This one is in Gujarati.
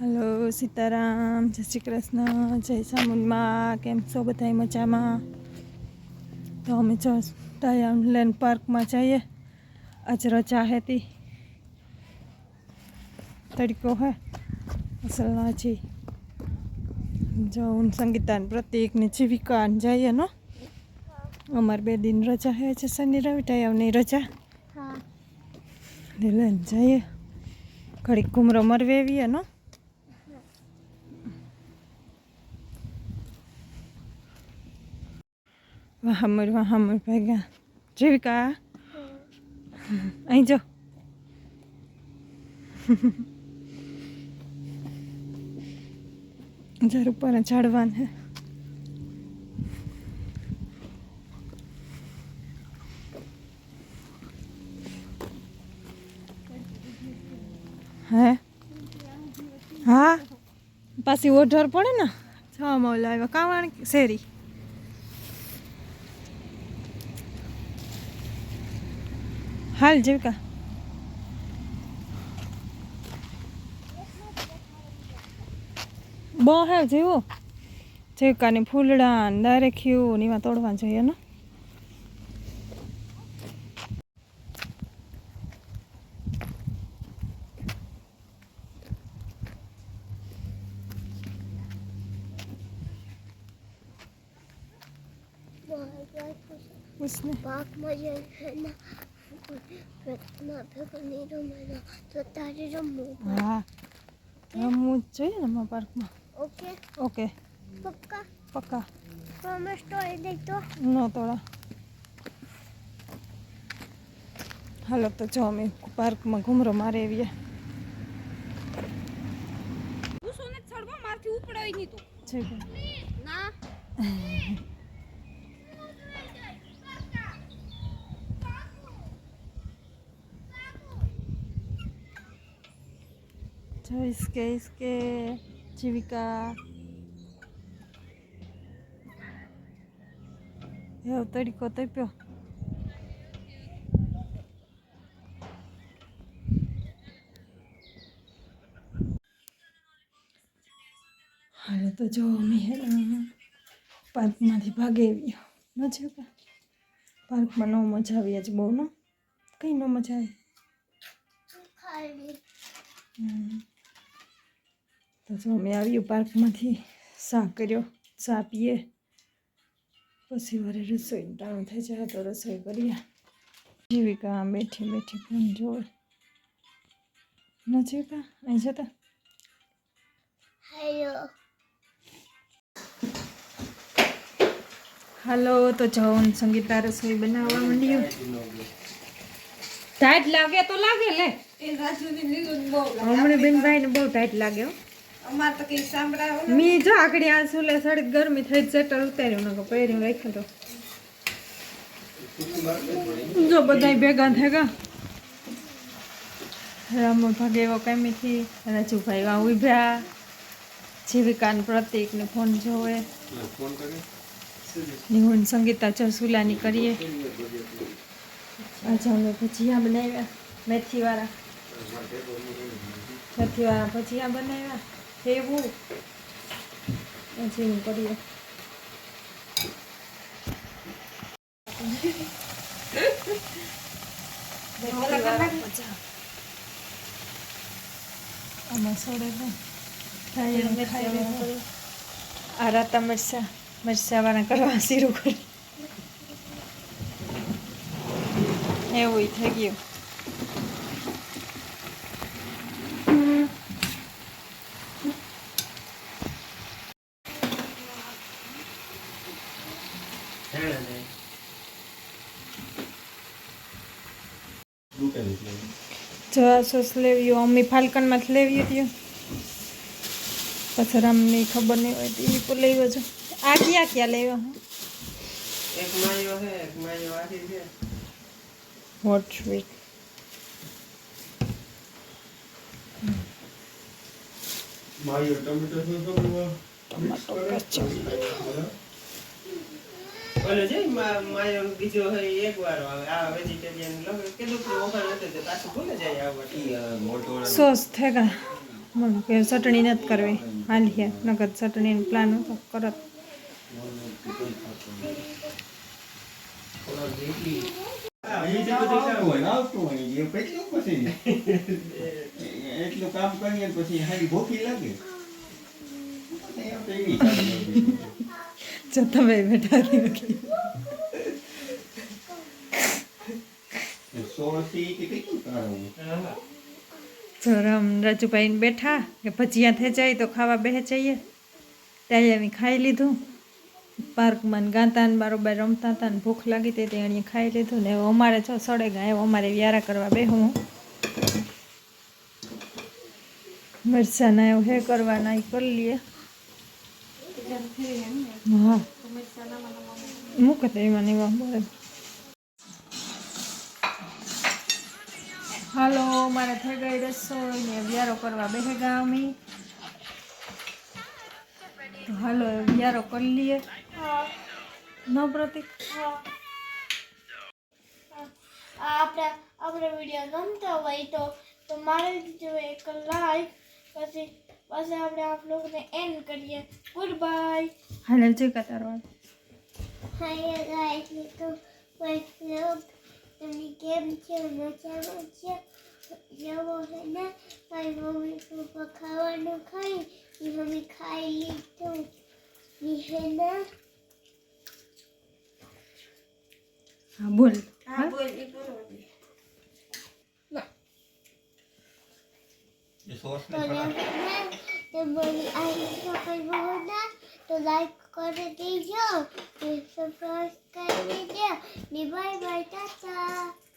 હલો સીતારામ જય શ્રી કૃષ્ણ જય સામુનમાં કેમ છો બધા મજામાં? તો અમે જો લેન્ડ પાર્કમાં જઈએ. આજ રજા હતી. તડકો હે. અસલનાજી જો હું સંગીતા ને પ્રતિક ને જીવિકા જઈએ નો. અમારે બે દિન રજા હે છે શનિ રવિ ટાયમની રજા. લઈને જઈએ. ઘડીક ઘૂમરો મરવેવીએ નો. વાહમર વાહમર ભેગા જીવિકા અહીં જો જર ઉપર ઝાડવાન હે હે હા પાછી ઓઢર પડે ને છ મોલ આવ્યા કાવણ શેરી હાલ જીવિકા બહુ હે જેવો જીવિકાની ફૂલડા ને દારે ખીવું ને એમાં તોડવા જોઈએ ને उसने પાક મજા છે ને રમવું હા રમવું જ જોઈએ ને પાર્કમાં ઓકે ઓકે પક્કા પક્કા પ્રોમિસ તોડી દઈ તો ન તોડા હાલો તો જો અમે પાર્કમાં ઘૂમરો મારે આવીએ સોને ચડવા મારથી ઉપડાય નહીં તું છે 저 이스케 이스케 지비까 야 떨리고 떨뼈 હાલો તો જો અમે પાર્કમાંથી ભાગે આવ્યો નથી કે પાર્કમાં ન મજા આવી આજે બહુ ન કંઈ ન મજા આવી તો જો અમે આવ્યું પાર્કમાંથી ચા કર્યો ચા પીએ પછી વારે રસોઈ ટાણું થઈ જાય તો રસોઈ કરીએ જીવિકા આમ બેઠી બેઠી ફોન જોવે ન જીવિકા અહીં જતા હેલો હાલો તો જવું સંગીતા રસોઈ બનાવવા માંડ્યું ટાઈટ લાગે તો લાગે લે હમણાં બેનભાઈ ને બહુ ટાઈટ લાગે હો અમાર તો કઈ સાંભળાવો મી જો આકડી આ સુલે સડી ગરમી થઈ જટર ઉતાર્યું નકો પહેર્યું, રાખ્યું તો. જો બધા ભેગા થયા રામો ભાગે એવો કેમીથી રાજુભાઈ વા ઉભ્યા. જીવિકા ને પ્રતિક ને ફોન જોવે. નિહુન સંગીતા ચરસુલાની કરીએ. આજે અમે ભજીયા બનાવ્યા મેથી વાળા મેથી વાળા ભજીયા બનાવ્યા. એવું હું કરીએ મરસા મરસાવાના કરવા શીરું કરી એવું થઈ ગયું. જો આ સોસ લેવ્યું અમ્મી ફાલ્કનમાંથી લેવ્યું હતું પછી રામની ખબર નહીં હોય તો એ પણ લેવો છો આ ક્યાં ક્યાં લેવા એક માયો હે એક માયો આથી છે હોટ સ્વીટ માયો ટમેટો શું ટમાટો કચો ઓલો છે મા- માયો બીજો હે એક વાર આવે. આ વેજીટેરિયન લોકો કીધું કે ઓફર હતો તો પાછું ભૂલે જાય આવવા સોસ થેગા. મને કે ચટણી નથી કરવી. હાલીએ નગર ચટણીનો પ્લાન હતો કરત. એટલું કામ કરીએ ને પછી હારી ભૂખી લાગે. જો તમે બેઠા રહ્યો સોળસી કે કેટલું કાઢવું જો રામ રાજુભાઈ બેઠા કે ભજીયા થઈ જાય તો ખાવા બે જઈએ. ત્યાં ખાઈ લીધું. પાર્કમાં ગાતા ને બારોબાર રમતા હતા ને ભૂખ લાગી હતી તે એણે ખાઈ લીધું ને અમારે છો સડે ગયા અમારે વ્યારા કરવા બેહું મરચાના એવું હે કરવાના એ કરી લઈએ. હા મૂકે તો હાલો, મારે થઈ ગઈ રસોઈ ને વ્યારો કરવા બેસે ગયા અમે હાલો, વ્યારો કરી લઈએ. ન પ્રતિક? આપણે આપણે વીડિયો ગમતો હોય તો મારે દીધું એક લાઈક પછી પછી આપણે આ બ્લોગને એન્ડ કરીએ. ગુડ બાય હાલે જે કતારો હાય ગાઈસ તો વૈષ્ણવ તમે કેમ છો? મજામાં છે? જવો હે ને? મારી મમ્મી પપ્પા ખાવાનું ખાઈ એ મમ્મી ખાઈ લીધું. ઈ હે ને? હા બોલ. હા બોલ. ઈ કરો સોસ તો તમારી આ સફળ હોના તો લાઈક કરી દેજો સબસ્ક્રાઈબ કરી દેજો ને બાય બાય ટાટા